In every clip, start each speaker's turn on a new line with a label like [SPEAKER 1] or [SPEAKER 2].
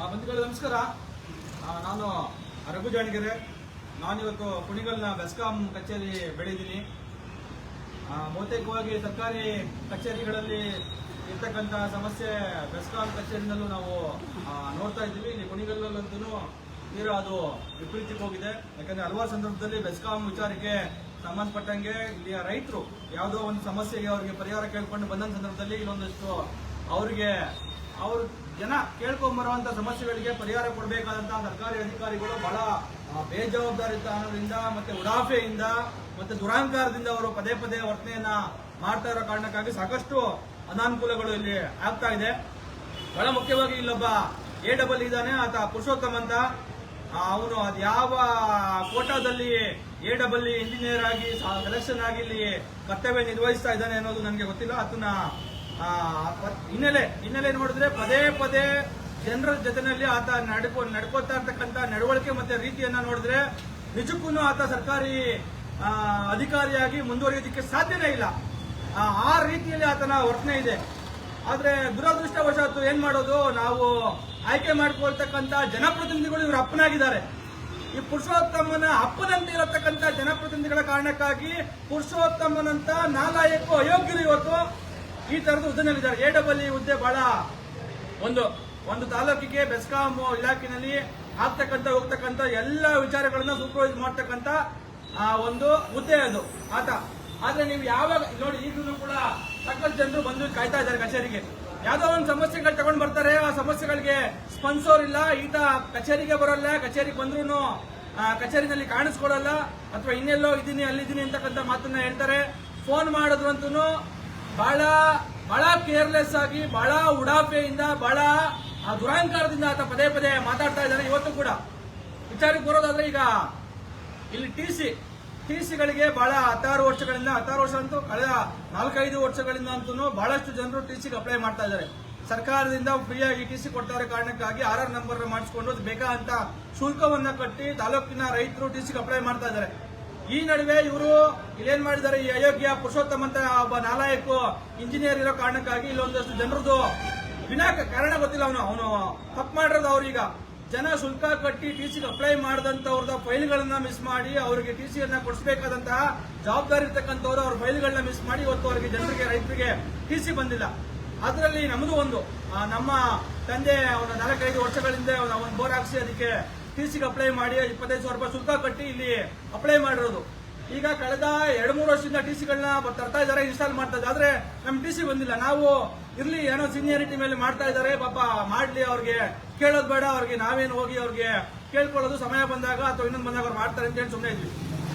[SPEAKER 1] ಬಂಧುಗಳೇ ನಮಸ್ಕಾರ. ನಾನು ರಘು ಜಾಣಗೆರೆ. ನಾನಿವತ್ತು ಕುಣಿಗಲ್ನ ಬೆಸ್ಕಾಂ ಕಚೇರಿ ಬೆಳೆದಿದ್ದೀನಿ. ಆ, ಬಹುತೇಕವಾಗಿ ಸರ್ಕಾರಿ ಕಚೇರಿಗಳಲ್ಲಿ ಇರ್ತಕ್ಕಂಥ ಸಮಸ್ಯೆ ಬೆಸ್ಕಾಂ ಕಚೇರಿನಲ್ಲೂ ನಾವು ನೋಡ್ತಾ ಇದ್ದೀವಿ. ಇಲ್ಲಿ ಕುಣಿಗಲ್ಲಂತೂ ತೀರಾ ಅದು ವಿಪರೀತಕ್ಕೆ ಹೋಗಿದೆ. ಯಾಕಂದ್ರೆ ಹಲವಾರು ಸಂದರ್ಭದಲ್ಲಿ ಬೆಸ್ಕಾಂ ವಿಚಾರಕ್ಕೆ ಸಂಬಂಧಪಟ್ಟಂಗೆ ಇಲ್ಲಿಯ ರೈತರು ಯಾವುದೋ ಒಂದು ಸಮಸ್ಯೆಗೆ ಅವರಿಗೆ ಪರಿಹಾರ ಕೇಳ್ಕೊಂಡು ಬಂದ ಸಂದರ್ಭದಲ್ಲಿ ಇಲ್ಲೊಂದಷ್ಟು ಅವರಿಗೆ ಅವ್ರ ಜನ ಕೇಳ್ಕೊಂಬರುವಂತ ಸಮಸ್ಯೆಗಳಿಗೆ ಪರಿಹಾರ ಕೊಡಬೇಕಾದಂತಹ ಸರ್ಕಾರಿ ಅಧಿಕಾರಿಗಳು ಬಹಳ ಬೇಜವಾಬ್ದಾರಿತನದಿಂದ ಮತ್ತೆ ಉಡಾಫೆಯಿಂದ ಮತ್ತೆ ದುರಾಂಕಾರದಿಂದ ಅವರು ಪದೇ ಪದೇ ವರ್ತನೆಯನ್ನ ಮಾಡ್ತಾ ಇರೋ ಕಾರಣಕ್ಕಾಗಿ ಸಾಕಷ್ಟು ಅನಾನುಕೂಲಗಳು ಇಲ್ಲಿ ಆಗ್ತಾ ಇದೆ. ಬಹಳ ಮುಖ್ಯವಾಗಿ ಇಲ್ಲೊಬ್ಬ ಎ ಡಬಲ್ ಇದ್ದಾನೆ, ಆತ ಪುರುಷೋತ್ತಮ್ ಅಂತ. ಅವನು ಅದು ಯಾವ ಕೋಟಾದಲ್ಲಿ ಎ ಡಬಲ್ ಇಂಜಿನಿಯರ್ ಆಗಿ ಸೆಲೆಕ್ಷನ್ ಆಗಿ ಇಲ್ಲಿ ಕರ್ತವ್ಯ ನಿರ್ವಹಿಸ್ತಾ ಇದ್ದಾನೆ ಅನ್ನೋದು ನನಗೆ ಗೊತ್ತಿಲ್ಲ. ಆತನ ಹಿನ್ನೆಲೆ ಹಿನ್ನೆಲೆ ನೋಡಿದ್ರೆ ಪದೇ ಪದೇ ಜನರ ಜೊತೆನಲ್ಲಿ ಆತ ನಡ್ಕೊ ನಡ್ಕೋತಾ ಇರ್ತಕ್ಕಂಥ ನಡವಳಿಕೆ ಮತ್ತೆ ರೀತಿಯನ್ನ ನೋಡಿದ್ರೆ ನಿಜಕ್ಕೂ ಆತ ಸರ್ಕಾರಿ ಅಧಿಕಾರಿಯಾಗಿ ಮುಂದುವರಿಯೋದಕ್ಕೆ ಸಾಧ್ಯನೇ ಇಲ್ಲ. ಆ, ಆ ರೀತಿಯಲ್ಲಿ ಆತನ ವರ್ತನೆ ಇದೆ. ಆದ್ರೆ ದುರದೃಷ್ಟವಶಾತ್ತು ಏನ್ ಮಾಡೋದು? ನಾವು ಆಯ್ಕೆ ಮಾಡ್ಕೊಳ್ತಕ್ಕಂತ ಜನಪ್ರತಿನಿಧಿಗಳು ಇವರು ಅಪ್ಪನಾಗಿದ್ದಾರೆ. ಈ ಪುರುಷೋತ್ತಮನ ಅಪ್ಪನಂತೆ ಇರತಕ್ಕಂತ ಜನಪ್ರತಿನಿಧಿಗಳ ಕಾರಣಕ್ಕಾಗಿ ಪುರುಷೋತ್ತಮನಂತ ನಾಲಾಯಕ್ಕೂ ಅಯೋಗ್ಯರು ಇವತ್ತು. ಈ ತರದ ಹುದ್ದೆನಲ್ಲಿದ್ದಾರೆ ಎ ಡಬಲ್ ಇ ಹುದ್ದೆ ಬಹಳ ಒಂದು ಒಂದು ತಾಲೂಕಿಗೆ ಬೆಸ್ಕಾಂ ಇಲಾಖೆನಲ್ಲಿ ಆಗ್ತಕ್ಕಂಥ, ಹೋಗ್ತಕ್ಕಂಥ ಎಲ್ಲ ವಿಚಾರಗಳನ್ನ ಸೂಪರ್ವೈಸ್ ಮಾಡ್ತಕ್ಕಂಥ ಒಂದು ಹುದ್ದೆ ಅದು. ಆತ, ಆದ್ರೆ ನೀವು ಯಾವಾಗ, ನೋಡಿ, ಈಗಲೂ ಕೂಡ ಸಾಕಷ್ಟು ಜನರು ಬಂದು ಕಾಯ್ತಾ ಇದ್ದಾರೆ ಕಚೇರಿಗೆ. ಯಾವ್ದೋ ಒಂದು ಸಮಸ್ಯೆಗಳು ತಗೊಂಡ್ ಬರ್ತಾರೆ, ಆ ಸಮಸ್ಯೆಗಳಿಗೆ ಸ್ಪಂದಿಸೋರಿಲ್ಲ ಈತ ಕಚೇರಿಗೆ ಬರೋಲ್ಲ, ಕಚೇರಿಗೆ ಬಂದ್ರು ಕಚೇರಿನಲ್ಲಿ ಕಾಣಿಸ್ಕೊಳ್ಳಲ್ಲ, ಅಥವಾ ಇನ್ನೆಲ್ಲೋ ಇದ್ದೀನಿ, ಅಲ್ಲಿದ್ದೀನಿ ಅಂತಕ್ಕಂಥ ಮಾತನ್ನ ಹೇಳ್ತಾರೆ. ಫೋನ್ ಮಾಡಿದ್ರು ಅಂತೂ ಬಹಳ ಬಹಳ ಕೇರ್ಲೆಸ್ ಆಗಿ, ಬಹಳ ಉಡಾಫೆಯಿಂದ, ಬಹಳ, ಆ ದುರಾಂಕಾರದಿಂದ ಆತ ಪದೇ ಪದೇ ಮಾತಾಡ್ತಾ ಇದ್ದಾನೆ ಇವತ್ತು ಕೂಡ. ವಿಚಾರಕ್ಕೆ ಬರೋದಾದ್ರೆ ಈಗ ಇಲ್ಲಿ ಟಿ ಸಿ ಟಿ ಸಿಗಳಿಗೆ ಬಹಳ ಹತ್ತಾರು ವರ್ಷಗಳಿಂದ, ಹತ್ತಾರು ವರ್ಷ ಅಂತೂ ಕಳೆದ ನಾಲ್ಕೈದು ವರ್ಷಗಳಿಂದ ಅಂತೂ ಬಹಳಷ್ಟು ಜನರು ಟಿ ಸಿಗೆ ಅಪ್ಲೈ ಮಾಡ್ತಾ ಇದ್ದಾರೆ. ಸರ್ಕಾರದಿಂದ ಫ್ರೀಯಾಗಿ ಟಿ ಸಿ ಕೊಡ್ತಾ ಕಾರಣಕ್ಕಾಗಿ ಆರ್ ಆರ್ ನಂಬರ್ ಮಾಡಿಸ್ಕೊಂಡು ಬೇಕಾ ಅಂತ ಶುಲ್ಕವನ್ನ ಕಟ್ಟಿ ತಾಲೂಕಿನ ರೈತರು ಟಿ ಸಿಗೆ ಅಪ್ಲೈ ಮಾಡ್ತಾ ಇದ್ದಾರೆ. ಈ ನಡುವೆ ಇವರು ಇಲ್ಲೇನ್ ಮಾಡಿದ್ದಾರೆ? ಈ ಅಯೋಗ್ಯ ಪುರುಷೋತ್ತಮ ಅಂತ ಒಬ್ಬ ನಾಲಾಯಕು ಇಂಜಿನಿಯರ್ ಇರೋ ಕಾರಣಕ್ಕಾಗಿ ಇಲ್ಲೊಂದಷ್ಟು ಜನರದು ವಿನಾಕ ಕಾರಣ ಗೊತ್ತಿಲ್ಲ ಅವನು. ಅವನು ತಪ್ಪು ಮಾಡಿರೋದು ಅವ್ರೀಗ ಜನ ಶುಲ್ಕ ಕಟ್ಟಿ ಟಿ ಸಿಗೆ ಅಪ್ಲೈ ಮಾಡಿದಂತವ್ರದ ಫೈಲ್ಗಳನ್ನ ಮಿಸ್ ಮಾಡಿ ಅವರಿಗೆ ಟಿ ಸಿಯನ್ನ ಕೊಡಿಸಬೇಕಾದಂತಹ ಜವಾಬ್ದಾರಿ ಇರ್ತಕ್ಕಂಥವ್ರು ಅವ್ರ ಫೈಲ್ಗಳನ್ನ ಮಿಸ್ ಮಾಡಿ ಇವತ್ತು ಅವರಿಗೆ ಜನರಿಗೆ, ರೈತರಿಗೆ ಟಿ ಸಿ ಬಂದಿಲ್ಲ. ಅದರಲ್ಲಿ ನಮ್ಮದು ಒಂದು. ನಮ್ಮ ತಂದೆ ಒಂದು ನಾಲ್ಕೈದು ವರ್ಷಗಳಿಂದ ಒಂದು ಬೋರ್ ಹಾಕಿಸಿ ಅದಕ್ಕೆ ಟಿ ಸಿಗೆ ಅಪ್ಲೈ ಮಾಡಿ, ಇಪ್ಪತ್ತೈದು ಸಾವಿರ ರೂಪಾಯಿ ಶುಲ್ಕ ಕಟ್ಟಿ ಇಲ್ಲಿ ಅಪ್ಲೈ ಮಾಡಿರೋದು. ಈಗ ಕಳೆದ ಎರಡು, ಮೂರು ವರ್ಷದಿಂದ ಟಿ ಸಿಗಳನ್ನ ತರ್ತಾ ಇದ್ದಾರೆ ಇನ್ಸ್ಟಾಲ್ ಮಾಡ್ತಾ ಇದ್ದಾರೆ. ಆದ್ರೆ ನಮ್ ಟಿ ಸಿ ಬಂದಿಲ್ಲ. ನಾವು ಇರ್ಲಿ, ಏನೋ ಸೀನಿಯರಿಟಿ ಮೇಲೆ ಮಾಡ್ತಾ ಇದ್ದಾರೆ. ಪಾಪ ಮಾಡ್ಲಿ ಅವ್ರಿಗೆ. ಕೇಳೋದು ಬೇಡ ಅವ್ರಿಗೆ. ನಾವೇನು ಹೋಗಿ ಅವ್ರಿಗೆ ಕೇಳ್ಕೊಳ್ಳೋದು. ಸಮಯ ಬಂದಾಗ ಅಥವಾ ಇನ್ನೊಂದು ಬಂದಾಗ ಅವ್ರು ಮಾಡ್ತಾರೆ ಅಂತ ಹೇಳಿ ಸುಮ್ಮನೆ ಇದ್ವಿ.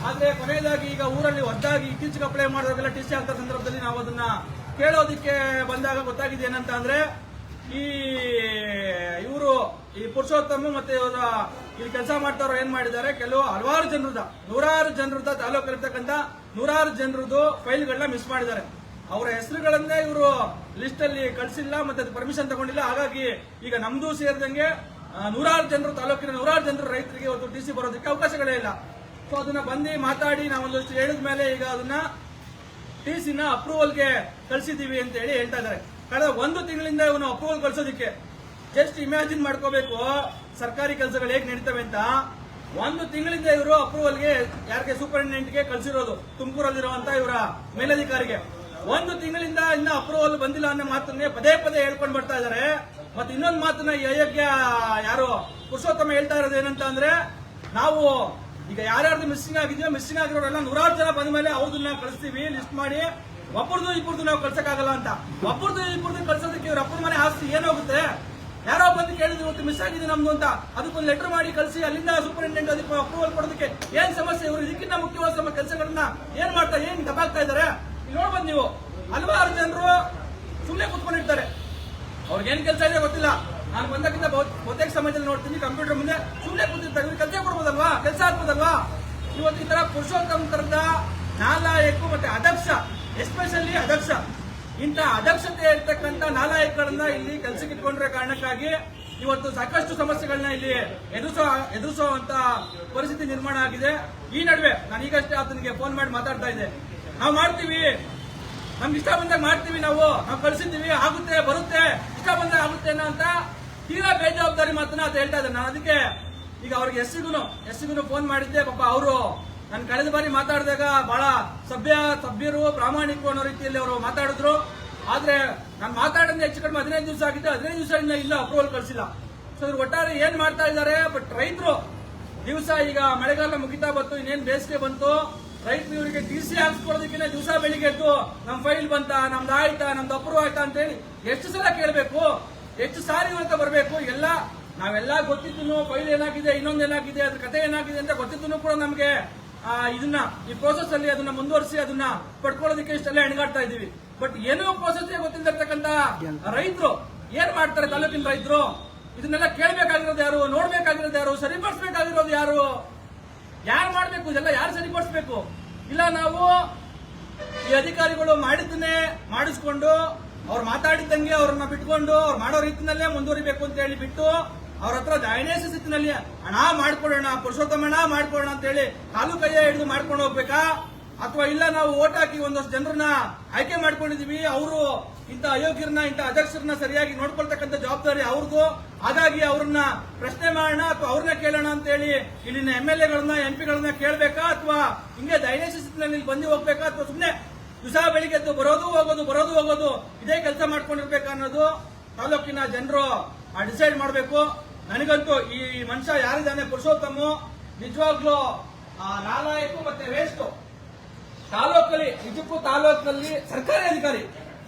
[SPEAKER 1] ಆದ್ರೆ ಕೊನೆಯದಾಗಿ ಈಗ ಊರಲ್ಲಿ ಒದ್ದಾಗಿ ಇತ್ತೀಚೆಗೆ ಅಪ್ಲೈ ಮಾಡಿದಾಗೆಲ್ಲ ಟಿ ಸಿ ಆಗ್ತಾ ಸಂದರ್ಭದಲ್ಲಿ ನಾವು ಅದನ್ನ ಕೇಳೋದಕ್ಕೆ ಬಂದಾಗ ಗೊತ್ತಾಗಿದೆ ಏನಂತ ಅಂದ್ರೆ ಈ ಇವರು ಈ ಪುರುಷೋತ್ತಮ ಮತ್ತೆ ಇವರ ಇಲ್ಲಿ ಕೆಲಸ ಮಾಡ್ತಾರೋ ಏನ್ ಮಾಡಿದ್ದಾರೆ? ಕೆಲವು ಹಲವಾರು ಜನರದ ನೂರಾರು ಜನರದ ತಾಲೂಕಲ್ಲಿರ್ತಕ್ಕಂಥ ನೂರಾರು ಫೈಲ್ ಗಳನ್ನ ಮಿಸ್ ಮಾಡಿದ್ದಾರೆ. ಅವರ ಹೆಸರುಗಳನ್ನೇ ಇವರು ಲಿಸ್ಟ್ ಅಲ್ಲಿ ಕಳಿಸಿಲ್ಲ, ಮತ್ತೆ ಪರ್ಮಿಷನ್ ತಗೊಂಡಿಲ್ಲ. ಹಾಗಾಗಿ ಈಗ ನಮ್ದು ಸೇರಿದಂಗೆ ನೂರಾರು ಜನರು ತಾಲೂಕಿನ ನೂರಾರು ಜನರು ರೈತರಿಗೆ ಇವತ್ತು ಟಿ ಸಿ ಬರೋದಕ್ಕೆ ಅವಕಾಶಗಳೇ ಇಲ್ಲ. ಸೊ ಅದನ್ನ ಬಂದು ಮಾತಾಡಿ, ನಾವೊಂದಷ್ಟು ಹೇಳಿದ ಮೇಲೆ ಈಗ ಅದನ್ನ ಟಿ ಸಿನ ಅಪ್ರೂವಲ್ಗೆ ಕಳಿಸಿದೀವಿ ಅಂತ ಹೇಳಿ ಹೇಳ್ತಾ ಇದ್ದಾರೆ. ಕಳೆದ ಒಂದು ತಿಂಗಳಿಂದ ಇವನು ಅಪ್ರೂವಲ್ ಕಳ್ಸೋದಿಕ್ಕೆ. ಜಸ್ಟ್ ಇಮ್ಯಾಜಿನ್ ಮಾಡ್ಕೋಬೇಕು. ಸರ್ಕಾರಿ ಕೆಲಸಗಳು ಹೇಗೆ ನಡೀತವೆ ಅಂತ ಒಂದು ತಿಂಗಳಿಂದ ಇವರು ಅಪ್ರೂವಲ್ಗೆ ಯಾರಿಗೆ ಸೂಪರಿಂಟೆಂಡೆಂಟ್ಗೆ ಕಳಿಸಿರೋದು, ತುಮಕೂರಲ್ಲಿರುವಂತ ಇವರ ಮೇಲಧಿಕಾರಿಗೆ. ಒಂದು ತಿಂಗಳಿಂದ ಇನ್ನ ಅಪ್ರೂವಲ್ ಬಂದಿಲ್ಲ ಅನ್ನೋ ಮಾತನ್ನೇ ಪದೇ ಪದೇ ಹೇಳ್ಕೊಂಡು ಬರ್ತಾ ಇದ್ದಾರೆ. ಮತ್ತೆ ಇನ್ನೊಂದು ಮಾತನ್ನ ಅಯೋಗ್ಯ ಯಾರು ಪುರುಷೋತ್ತಮ ಹೇಳ್ತಾ ಇರೋದು ಏನಂತ ಅಂದ್ರೆ, ನಾವು ಈಗ ಯಾರ್ಯಾರ್ದು ಮಿಸ್ಸಿಂಗ್ ಆಗಿದೆಯೋ ಮಿಸ್ಸಿಂಗ್ ಆಗಿರೋರೆಲ್ಲ ನೂರಾರು ಜನ ಬಂದ ಮೇಲೆ ಅವ್ರದನ್ನ ಕಳಿಸ್ತೀವಿ ಲಿಸ್ಟ್ ಮಾಡಿ ಒಬ್ಬರದು ಇಬ್ಬರದು ನಾವು ಕಳ್ಸಕ್ಕಾಗಲ್ಲ ಅಂತ. ಒಬ್ಬರದು ಇಬ್ಬರದು ಕಳ್ಸೋದಕ್ಕೆ ಇವ್ರ ಅಪ್ಪನ ಮನೆ ಆಸ್ತಿ ಏನಾಗುತ್ತೆ ಯಾರೋ ಬಂದು ಕೇಳಿದ್ರು, ಇವತ್ತು ಮಿಸ್ ಆಗಿದೆ ನಮ್ದು ಅಂತ. ಅದಕ್ಕೊಂದು ಲೆಟರ್ ಮಾಡಿ ಕಳಿಸಿ, ಅಲ್ಲಿಂದ ಸೂಪರಿಂಟೆಂಡೆಂಟ್ ಅದಕ್ಕೆ ಅಪ್ರೂವಲ್ ಕೊಡೋದಕ್ಕೆ ಏನ್ ಸಮಸ್ಯೆ? ಇವರು ಇದಕ್ಕಿಂತ ಮುಖ್ಯವಾದ ನಮ್ಮ ಕೆಲಸಗಳನ್ನ ಏನ್ ಮಾಡ್ತಾ, ಏನ್ ದಬಾಗ್ತಾ ಇದ್ದಾರೆ? ಇಲ್ಲಿ ನೋಡ್ಬೋದು ನೀವು. ಹಲವಾರು ಜನರು ಸುಮ್ಮನೆ ಕೂತ್ಕೊಂಡಿರ್ತಾರೆ. ಅವ್ರಿಗೇನ್ ಕೆಲಸ ಇದೆ ಗೊತ್ತಿಲ್ಲ. ನಾನು ಬಂದಕ್ಕಿಂತ ಬಹು- ಬಹುತೇಕ ಸಮಯದಲ್ಲಿ ನೋಡ್ತೀನಿ, ಕಂಪ್ಯೂಟರ್ ಮುಂದೆ ಸುಮ್ಮನೆ ಕೂತಿರ್ತಾರೆ. ಇವ್ರಿಗೆ ಕೆಲಸ ಕೊಡ್ಬೋದಲ್ವಾ? ಕೆಲಸ ಆಗ್ಬೋದಲ್ವಾ? ಇವತ್ತು ಈ ತರ ಪುರುಷೋತ್ತಮ ತರದ ನಾಲಾಯಕು ಮತ್ತೆ ಅದಕ್ಷ ಎಸ್ಪೆಷಲಿ ಅದಕ್ಷ. ಇಂಥ ಅದಕ್ಷತೆ ಇರ್ತಕ್ಕಂಥ ನಾಲಾಯಕಗಳನ್ನ ಇಲ್ಲಿ ಕೆಲಸಕ್ಕೆ ಇಟ್ಕೊಂಡ್ರೆ ಕಾರಣಕ್ಕಾಗಿ ಇವತ್ತು ಸಾಕಷ್ಟು ಸಮಸ್ಯೆಗಳನ್ನ ಇಲ್ಲಿ ಎದುರಿಸೋ ಎದುರಿಸೋ ಅಂತ ಪರಿಸ್ಥಿತಿ ನಿರ್ಮಾಣ ಆಗಿದೆ. ಈ ನಡುವೆ ನಾನು ಈಗಷ್ಟೇ ಆತನಿಗೆ ಫೋನ್ ಮಾಡಿ ಮಾತಾಡ್ತಾ ಇದ್ದೆ. ನಾವು ಮಾಡ್ತೀವಿ. ನಮ್ಗೆ ಇಷ್ಟ ಬಂದಾಗ ಮಾಡ್ತೀವಿ ನಾವು. ನಾವು ಕಳಿಸಿದ್ದೀವಿ. ಆಗುತ್ತೆ, ಬರುತ್ತೆ. ಇಷ್ಟ ಬಂದಾಗ ಆಗುತ್ತೆ ಅಂತ ತೀರಾ ಬೇಜವಾಬ್ದಾರಿ ಮಾತ್ರ ಅದು ಹೇಳ್ತಾ ಇದ್ದಾರೆ ನಾನು ಅದಕ್ಕೆ ಈಗ ಅವ್ರಿಗೆ ಎಸ್ಸಿಗೂ ಎಸ್ಸಿಗೂ ಫೋನ್ ಮಾಡಿದ್ದೆ. ಪಾಪ ಅವರು ನಾನು ಕಳೆದ ಬಾರಿ ಮಾತಾಡಿದಾಗ ಬಹಳ ಸಭ್ಯ, ಸಭ್ಯರು, ಪ್ರಾಮಾಣಿಕರು ಅನ್ನೋ ರೀತಿಯಲ್ಲಿ ಅವರು ಮಾತಾಡಿದ್ರು. ಆದ್ರೆ ನಾನು ಮಾತಾಡೋದ್ ಹೆಚ್ಚು ಕಡಿಮೆ ಹದಿನೈದು ದಿವಸ ಆಗಿದೆ ಹದಿನೈದು ದಿವಸ ಇಲ್ಲ ಅಪ್ರೂವಲ್ ಕಳಿಸಿಲ್ಲ. ಸೊ ಅದ್ರ ಒಟ್ಟಾರೆ ಏನ್ ಮಾಡ್ತಾ ಇದ್ದಾರೆ? ಬಟ್ ರೈತರು, ದಿವಸ ಈಗ ಮಳೆಗಾಲ ಮುಗಿತಾ ಬಂತು, ಇನ್ನೇನು ಬೇಸಿಗೆ ಬಂತು. ರೈತರು ಇವರಿಗೆ ಟಿ ಸಿ ಹಾಕ್ಸ್ಕೊಳೋದಕ್ಕಿಂತ ದಿವಸ ಬೆಳಿಗ್ಗೆ ಎದ್ದು ನಮ್ ಫೈಲ್ ಬಂತ, ನಮ್ದು ಆಯ್ತಾ, ನಮ್ದು ಅಪ್ರೂವ್ ಆಯ್ತಾ ಅಂತ ಹೇಳಿ ಎಷ್ಟು ಸಲ ಕೇಳಬೇಕು? ಎಷ್ಟು ಸಾರಿ ಅಂತ ಬರಬೇಕು? ಎಲ್ಲ ನಾವೆಲ್ಲ ಗೊತ್ತಿದ್ದು ಫೈಲ್ ಏನಾಗಿದೆ, ಇನ್ನೊಂದು ಏನಾಗಿದೆ, ಅದ್ರ ಕತೆ ಏನಾಗಿದೆ ಅಂತ ಗೊತ್ತಿದ್ದು ಕೂಡ ನಮಗೆ ಇದನ್ನ, ಈ ಪ್ರೋಸೆಸ್ ಅಲ್ಲಿ ಅದನ್ನ ಮುಂದುವರಿಸಿ, ಅದನ್ನ ಪಡ್ಕೊಳ್ಳೋದಕ್ಕೆ ಇಷ್ಟೆಲ್ಲ ಹೆಣಗಾಡ್ತಾ ಇದೀವಿ ಬಟ್ ಏನೋ ಪ್ರೋಸೆಸ್ ಗೊತ್ತಿಲ್ಲದಿರ್ತಕ್ಕಂತ ರೈತರು ಏನ್ ಮಾಡ್ತಾರೆ ತಾಲೂಕಿನ ರೈತರು? ಇದನ್ನೆಲ್ಲ ಕೇಳಬೇಕಾಗಿರೋದು ಯಾರು? ನೋಡ್ಬೇಕಾಗಿರೋದು ಯಾರು? ಸರಿಪಡಿಸ್ಬೇಕಾಗಿರೋದು ಯಾರು? ಯಾರು ಮಾಡ್ಬೇಕು? ಇದೆಲ್ಲ ಯಾರು ಸರಿಪಡಿಸ್ಬೇಕು? ಇಲ್ಲ ನಾವು ಈ ಅಧಿಕಾರಿಗಳು ಮಾಡಿದ್ದನ್ನೇ ಮಾಡಿಸ್ಕೊಂಡು, ಅವ್ರು ಮಾತಾಡಿದ್ದಂಗೆ ಅವ್ರನ್ನ ಬಿಟ್ಕೊಂಡು, ಅವ್ರು ಮಾಡೋ ರೀತಿನಲ್ಲೇ ಮುಂದುವರಿಬೇಕು ಅಂತ ಹೇಳಿ ಬಿಟ್ಟು ಅವ್ರ ಹತ್ರ ದಯನೇಶ ಸ್ಥಿತಿನಲ್ಲಿ ಹಣ ಮಾಡ್ಕೊಳ್ಳೋಣ ಪುರುಷೋತ್ತಮಣ ಮಾಡ್ಕೊಳ್ಳೋಣ ಅಂತ ಹೇಳಿ ಕಾಲು ಕೈಯ ಹಿಡಿದು ಮಾಡ್ಕೊಂಡು ಹೋಗ್ಬೇಕಾ? ಅಥವಾ ಇಲ್ಲ, ನಾವು ಓಟ್ ಹಾಕಿ ಒಂದಷ್ಟು ಜನರನ್ನ ಆಯ್ಕೆ ಮಾಡ್ಕೊಂಡಿದೀವಿ, ಅವರು ಇಂಥ ಅಯೋಗ್ಯರನ್ನ, ಇಂಥ ಅಧ್ಯಕ್ಷರನ್ನ ಸರಿಯಾಗಿ ನೋಡ್ಕೊಳ್ತಕ್ಕಂಥ ಜವಾಬ್ದಾರಿ ಅವ್ರದ್ದು ಹಾಗಾಗಿ ಅವ್ರನ್ನ ಪ್ರಶ್ನೆ ಮಾಡೋಣ ಅಥವಾ ಅವ್ರನ್ನ ಕೇಳೋಣ ಅಂತ ಹೇಳಿ ಇಲ್ಲಿನ ಎಂ ಎಲ್ ಎಗಳನ್ನ, ಎಂ ಪಿಗಳನ್ನ ಕೇಳಬೇಕಾ? ಅಥವಾ ಹಿಂಗೆ ದೈನೇಶ ಸ್ಥಿತಿನಲ್ಲಿ ಇಲ್ಲಿ ಬಂದು ಹೋಗ್ಬೇಕಾ? ಅಥವಾ ಸುಮ್ಮನೆ ದಿವಸ ಬೆಳಿಗ್ಗೆ ಎದ್ದು ಬರೋದು, ಹೋಗೋದು ಬರೋದು, ಹೋಗೋದು, ಇದೇ ಕೆಲಸ ಮಾಡ್ಕೊಂಡಿರ್ಬೇಕಾ ಅನ್ನೋದು ತಾಲೂಕಿನ ಜನರು ಡಿಸೈಡ್ ಮಾಡಬೇಕು. ನನಗಂತೂ ಈ ಮನುಷ್ಯ ಯಾರಿದ್ದಾನೆ? ಪುರುಷೋತ್ತಮ, ನಿಜವಾಗ್ಲೂ ನಾಲಾಯಕು ಮತ್ತೆ ವೇಸ್ಟ್. ತಾಲೂಕಲ್ಲಿ ನಿಜಕ್ಕೂ ತಾಲೂಕಲ್ಲಿ ಸರ್ಕಾರಿ ಅಧಿಕಾರಿ.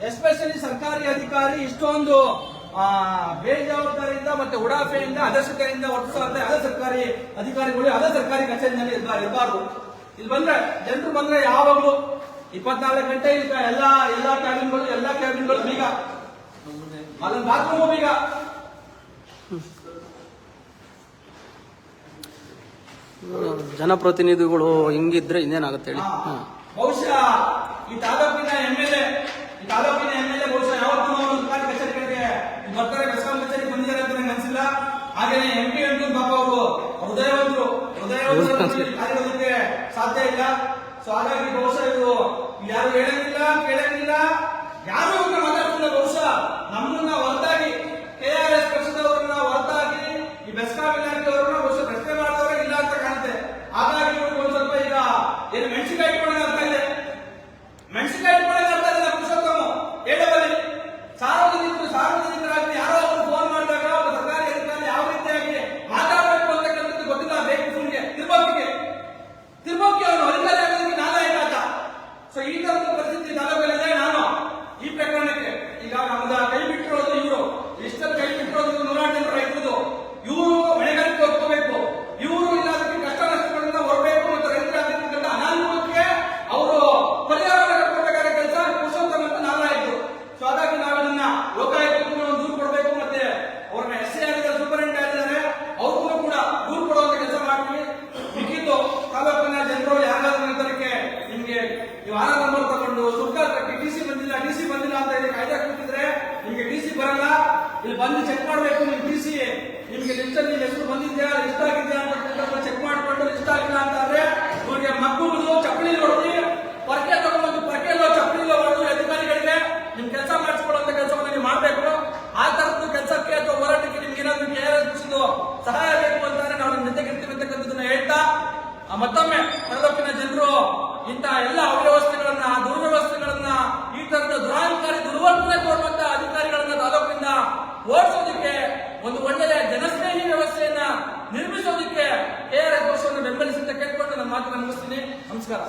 [SPEAKER 1] ಎಸ್ಪೆಷಲಿ ಸರ್ಕಾರಿ ಅಧಿಕಾರಿ ಇಷ್ಟೊಂದು ಬೇಜವಾಬ್ದಾರಿಯಿಂದ ಮತ್ತೆ ಉಡಾಫೆಯಿಂದ ಅದರ್ಶತೆಯಿಂದ ವರ್ತಿಸುವಂತೆ ಅದೇ ಸರ್ಕಾರಿ ಅಧಿಕಾರಿಗಳು, ಅದೇ ಸರ್ಕಾರಿ ಕಚೇರಿನಲ್ಲಿ ಇರಬಾರ್ದು. ಇಲ್ಲಿ ಬಂದ್ರೆ, ಜನರು ಬಂದ್ರೆ ಯಾವಾಗಲೂ ಇಪ್ಪತ್ನಾಲ್ಕು ಗಂಟೆ ಈಗ ಎಲ್ಲಾ ಎಲ್ಲಾ ಕ್ಯಾಬಿನ್ಗಳು ಎಲ್ಲಾ ಕ್ಯಾಬಿನ್ಗಳು ಬೀಗ. ಅಲ್ಲೊಂದು ಬಾತ್ರೂಮ್ ಬೀಗ.
[SPEAKER 2] ಜನಪ್ರತಿನಿಧಿಗಳು ಹಿಂಗಿದ್ರೆ ಇನ್ನೇನಾಗುತ್ತೆ ಹೇಳಿ.
[SPEAKER 1] ಬಹುಶಃ ಈ ತಾಲೂಕಿನ ಎಂ ಎಲ್ ಎ ಈ ತಾಲೂಕಿನ ಎಂ ಎಲ್ ಎ ಬಹುಶಃ ಯಾವತ್ತೂ ಅವರು ಸರ್ಕಾರಿ ಕಚೇರಿಗಳಿಗೆ ಬರ್ತಾರೆ ಬೆಸ್ಕಾಂ ಕಚೇರಿಗೆ ಬಂದಿದ್ದಾರೆ ಅಂತ ನನಗೆ ಅನ್ಸಿಲ್ಲ. ಹಾಗೇನೆ ಎಂ ಪಿ ಅಂತ ಪಾಪ ಅವರು ಹೃದಯವಂತರು ಹೃದಯವಂತರು ಕಾರ್ಯಕ್ಕೆ ಸಾಧ್ಯ ಇಲ್ಲ. ಸೊ ಹಾಗಾಗಿ ಬಹುಶಃ ಇದು ಯಾರು ಹೇಳಂಗಿಲ್ಲ ಕೇಳಂಗಿಲ್ಲ ಯಾರು ಇವ್ರನ್ನ ಮಾತಾಡ್ತಿಲ್ಲ ಬಹುಶಃ ನಮ್ಮನ್ನ ಹೊರತಾಗಿ ಕೆ ಆರ್ ಎಸ್ ಪಕ್ಷದವರನ್ನ ಹೊರತಾಗಿ ಈ ಬೆಸ್ಕಾಂ ಇಲಾಖೆಯವರನ್ನ ಬಹುಶಃ ಪ್ರಶ್ನೆ ಮಾಡಿದವರೇ ಇಲ್ಲ ಅಂತ ಕಾಣುತ್ತೆ ಹಾಗಾಗಿ ಇವ್ರಿಗೆ ಒಂದ್ ಸ್ವಲ್ಪ ಈಗ ಏನು ಮೆಣಸಿನಕಾಯಿ ಇಟ್ಕೊಂಡಂಗೆ ಆಗ್ತಾ ಇದೆ ಮೆಣಸಿನಕಾಯಿ ಇಟ್ಕೊಂಡಂಗೆ ಆಗ್ತಾ ಇದೆ ನಮ್ಮ ಪುರುಷೋತ್ತಮ ಹೇಳಬಲ್ಲಿ ಸಾರ್ವಜನಿಕರು ಸಾರ್ವಜನಿಕರಾಗಿ ಯಾರೋ ಒಬ್ರು ಫೋನ್ ಮಾಡಿದಾಗ ಒಬ್ಬ ಸರ್ಕಾರಿ ಅಧಿಕಾರಿ ಯಾವ ರೀತಿಯಾಗಿ ಮಾತಾಡಬೇಕು ಅಂತಕ್ಕಂಥದ್ದು ಗೊತ್ತಿಲ್ಲ ಬೇಕು ಫೋನ್ಗೆ ತಿರ್ಬೋಕಿಗೆ ತಿರ್ಬೋಕಿ ಅವನು ಅಧಿಕಾರಿ ಆಗೋದಕ್ಕೆ ನಾನೇ ಆತ ಸೊ ಈ ತರದ ಪರಿಸ್ಥಿತಿ ತಾಲೂಕಲ್ಲಿದೆ ನಾನು ಈ ಪ್ರಕರಣಕ್ಕೆ ಈಗ ನಮ್ದ ಕೈ ಬಿಟ್ಟಿರೋದು ಇವರು ಇಷ್ಟಲ್ಲಿ ಕೈ ಬಿಟ್ಟಿರೋದು ಇವ್ರು ನೂರಾರು ಜನ ರೈತರದು ಇವರು ಮಳೆಗಾಲಕ್ಕೆ ಒಪ್ಕೋಬೇಕು ಇವರು ಇಲ್ಲದಕ್ಕೆ ಕಷ್ಟ ನಷ್ಟಗಳಿಂದ ಹೊರಬೇಕು ಮತ್ತು ರೈತರಾಗಿರ್ತಕ್ಕಂಥ ಅನಾನುಕೂಲಕ್ಕೆ ಅವರು ಪರಿಹಾರ ಕಟ್ಕೊಬೇಕಾದ ಕೆಲಸ ಪುರುಷೋತ್ತಮ ಅಂತ ನಾಲಾಯಿತು ಸೊ ಹಾಗಾಗಿ ನಾವು ಇದನ್ನ ಲೋಕಾಯುಕ್ತಕ್ಕೂ ಒಂದು ದೂರು ಕೊಡಬೇಕು ಮತ್ತೆ ಅವ್ರನ್ನ ಎಸ್ ಸಿ ಆಗಿದ್ದಾರೆ ಸೂಪರಿಂಟ್ ಆಗಿದ್ದಾರೆ ಅವ್ರಿಗೂ ಕೂಡ ದೂರು ಕೊಡುವಂತ ಕೆಲಸ ಮಾಡ್ತೀವಿ ಮಿಕ್ಕಿದ್ದು ತಾಲೂಕಿನ ಜನರು ಯಾರಾದ್ರೂ ನಿರ್ಧಾರಕ್ಕೆ ನಿಮ್ಗೆ ನೀವು ಆಧಾರ್ ನಂಬರ್ ತಗೊಂಡು ಸುಕ್ಕ ಕಟ್ಟಿ ಟಿ ಸಿ ಬಂದಿಲ್ಲ ಟಿ ಸಿ ಬಂದಿಲ್ಲ ಅಂತ ಹೇಳಿ ಕಾಯ್ದೆ ಕೊಟ್ಟಿದ್ರೆ ನಿಮ್ಗೆ ಟಿ ಸಿ ಬರಲ್ಲ ಇಲ್ಲಿ ಬಂದು ಚೆಕ್ ಮಾಡಬೇಕು ನಿಮ್ ಟಿ ಸಿ ನಿಮ್ಗೆ ಲಿಸ್ಟ್ ಅಲ್ಲಿ ಹೆಸರು ಬಂದಿದ್ಯಾ ಲಿಸ್ಟ್ ಆಗಿದ್ಯಾ ಅಂತ ಚೆಕ್ ಮಾಡ್ಕೊಂಡು ಲಿಸ್ಟ್ ಆಗಿಲ್ಲ ಅಂತ ಅಂದ್ರೆ ಇವ್ರಿಗೆ ಮಕ್ಕಳು ಚಪ್ಪಲಿ ಹೊಡೆದು ಪರ್ಕೆ ತಗೊಂಡು ಪರ್ಕೆಲ್ಲೋ ಚಪ್ಪಲಿಲ್ಲೋ ಹೊಡೆದು ಅಧಿಕಾರಿಗಳಿಗೆ ನಿಮ್ ಕೆಲಸ ಮಾಡಿಸ್ಕೊಳ್ಳುವಂತ ಕೆಲಸವನ್ನು ನೀವು ಮಾಡಬೇಕು ಆ ತರದ್ದು ಕೆಲಸಕ್ಕೆ ಅಥವಾ ಹೋರಾಟಕ್ಕೆ ನಿಮ್ಗೆ ಏನಾದ್ರು ಕೆ ಆರ್ ಎಸ್ ಸಹಾಯ ಬೇಕು ಅಂತಾನೆ ನಾವು ನಿಮ್ಮ ಜೊತೆಗೆ ಇರ್ತೀವಿ ಅಂತಕ್ಕಂಥದ್ದನ್ನ ಹೇಳ್ತಾ ಆ, ಮತ್ತೊಮ್ಮೆ ತಾಲೂಕಿನ ಜನರು ಇಂತಹ ಎಲ್ಲ ಅವ್ಯವಸ್ಥೆಗಳನ್ನ, ದುರ್ವ್ಯವಸ್ಥೆಗಳನ್ನ ಈ ತರದ ದುರಾಧಿಕಾರಿ, ದುರ್ವರ್ತನೆ ಕೊಡುವಂತ ಅಧಿಕಾರಿಗಳನ್ನ ತಾಲೂಕಿನಿಂದ ಓಡಿಸೋದಕ್ಕೆ ಒಂದು ಒಳ್ಳೆಯ ಜನಸ್ನೇಹಿ ವ್ಯವಸ್ಥೆಯನ್ನ ನಿರ್ಮಿಸೋದಕ್ಕೆ ಕೆ ಆರ್ ಎಸ್ ಪಕ್ಷವನ್ನು ಬೆಂಬಲಿಸಿ ಅಂತ ಕೇಳ್ಕೊಂಡು ನನ್ನ ಮಾತನ್ನು ನಮಸ್ಕಾರ.